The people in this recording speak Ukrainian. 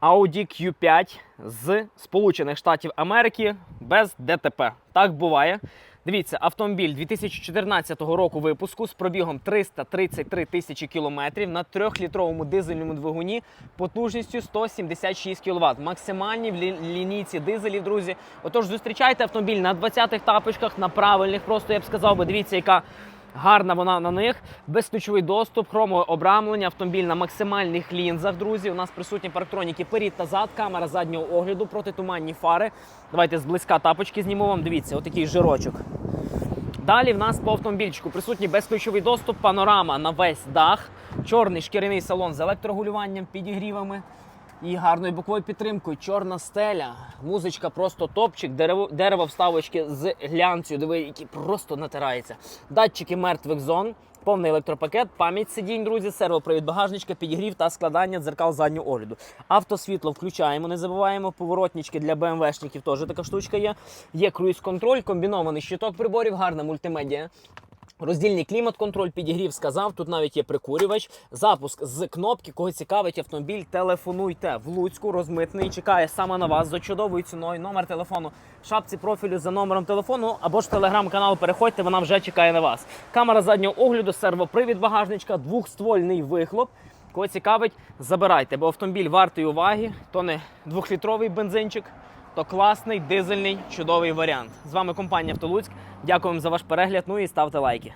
Audi Q5 з Сполучених Штатів Америки без ДТП. Так буває. Дивіться, автомобіль 2014 року випуску з пробігом 333 тисячі кілометрів на 3-літровому дизельному двигуні потужністю 176 кВт. Максимальні в лі- лінійці дизелів, друзі. Отож, зустрічайте автомобіль на 20-х тапочках, на правильних, просто я б сказав, би, дивіться, яка Гарна вона на них, безключовий доступ, хромове обрамлення, автомобіль на максимальних лінзах, друзі. У нас присутні парктроніки перед та зад, камера заднього огляду, протитуманні фари. Давайте зблизька тапочки зніму вам. Дивіться, отакий жирочок. Далі в нас по автомобільчику присутній безключовий доступ, панорама на весь дах, чорний шкіряний салон з електрогулюванням, підігрівами і гарною боковою підтримкою. Чорна стеля, музичка просто топчик, дерево, дерево вставочки з глянцю, диви, які просто натираються. Датчики мертвих зон. Повний електропакет, пам'ять сидінь, друзі, сервопривід багажничка, підігрів та складання дзеркал заднього огляду. Автосвітло включаємо, не забуваємо. Поворотнички для БМВшників теж така штучка є. Є круїз-контроль, комбінований щиток приборів, гарна мультимедіа. Роздільний клімат-контроль, підігрів сказав. Тут навіть є прикурювач. Запуск з кнопки. Кого цікавить автомобіль, телефонуйте в Луцьку. Розмитний чекає саме на вас за чудовою ціною. Номер телефону в шапці профілю за номером телефону або ж телеграм-канал. Переходьте, вона вже чекає на вас. Камера заднього огляду, сервопривід багажничка, двохствольний вихлоп. Кого цікавить, забирайте, бо автомобіль вартий уваги. То не двохлітровий бензинчик, то класний дизельний чудовий варіант. З вами компанія Автолуцьк. Дякуємо за ваш перегляд. Ну і ставте лайки.